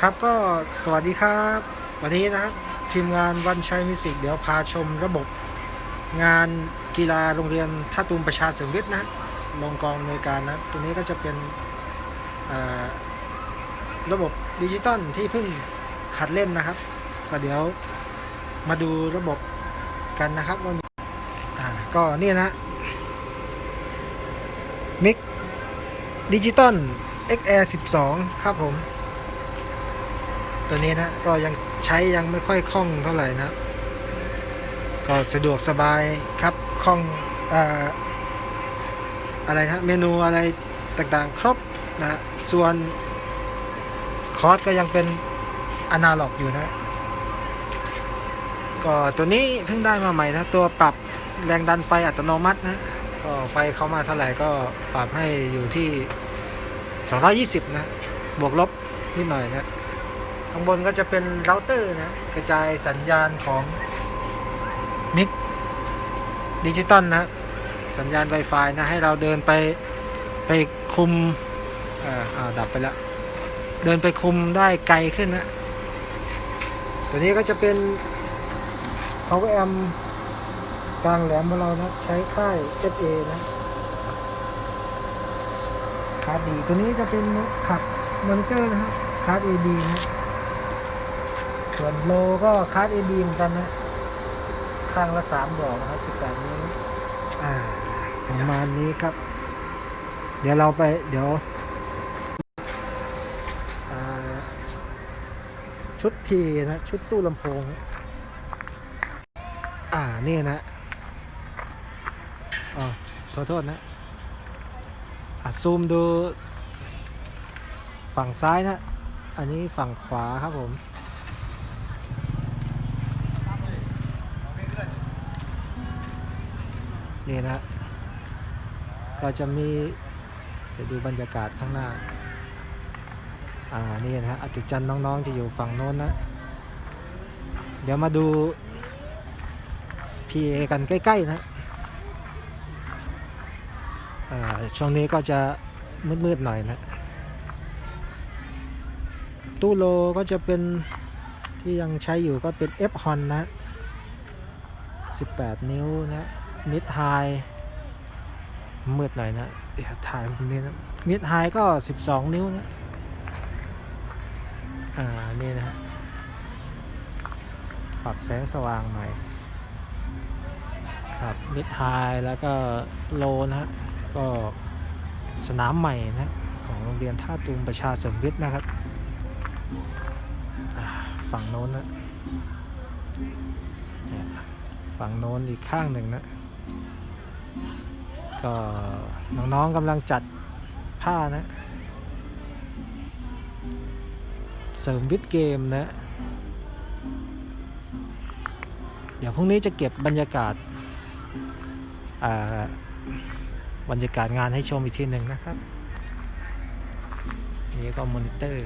ครับก็สวัสดีครับ วันนี้นะครับทีมงานวันชัยมิวสิกเดี๋ยวพาชมระบบงานกีฬาโรงเรียนท่าตูมประชาเสริมวิทย์นะลงกองในการนะตัวนี้ก็จะเป็นระบบดิจิตอลที่เพิ่งหัดเล่นนะครับ ก็เดี๋ยวมาดูระบบกันนะครับว่าก็นี่นะมิกดิจิตอล XR 12 ครับผม ตัวนี้นะก็ยังใช้ยังไม่ค่อยคล่องเท่าไหร่นะ ก็สะดวกสบายครับคล่องเอ่ออะไรนะเมนูอะไรต่างๆ ครบนะส่วนคอร์สก็ยังเป็นอนาล็อกอยู่นะ ก็ตัวนี้เพิ่งได้มาใหม่นะ ตัวปรับแรงดันไฟอัตโนมัตินะก็ไฟเข้ามาเท่าไหร่ก็ปรับให้อยู่ที่ 220 นะ บวกลบนิดหน่อยนะ ข้างบนก็จะเป็นเราเตอร์นะกระจายสัญญาณของมิกดิจิตอลนะสัญญาณ Wi-Fi นะให้เราเดินไปไปคุมอ่าอ่าดับไปแล้ว เดินไปคุมได้ไกลขึ้นนะตัวนี้ก็จะเป็น power amp กลางแหลมของเรานะใช้ค่าย FA นะคาร์ดดีตัวนี้จะเป็นขับมอนิเตอร์นะครับคาร์ด AD นะ ส่วนโลก็คาร์ด AD เหมือนกันนะข้างละสามดอกนะครับสิบแปดนิ้วอ่าประมาณนี้ครับ เดี๋ยวเราไปเดี๋ยวชุดพีนะชุดตู้ลำโพง อ่านี่นะอ๋อโทษโทษนะอะซูมดู ฝั่งซ้ายนะ อันนี้ฝั่งขวาครับผม นี่นะ ก็จะมีเดี๋ยวดูบรรยากาศข้างหน้า อ่า นี่นะฮะอัศจรรย์น้องๆ จะอยู่ฝั่งโน้นนะ เดี๋ยวมาดู PA กันใกล้ ๆ นะอ่าช่วงนี้ก็จะมืด ๆ หน่อยนะ ตู้โลก็จะเป็นที่ยังใช้อยู่ก็เป็น F h o n นะ 18 นิ้วนะ มิดไฮมืดหน่อยนะเดี๋ยวถ่ายตรงนี้นะมิดไฮก็ 12 นิ้วนะอ่า นี่นะปรับแสงสว่างหน่อยครับมิดไฮแล้วก็โลนะฮะก็สนามใหม่นะของโรงเรียนท่าตูมประชาสมวิทย์นะครับฝั่งโน้นนะฝั่งโน้นอีกข้างหนึ่งนะ ก็น้องๆกำลังจัดผ้านะ เสริมวิดเกมนะ เดี๋ยวพรุ่งนี้จะเก็บบรรยากาศาบรรยากาศงานให้ชมอีกทีหนึ่งนะครับ นี่ก็มอนิเตอร์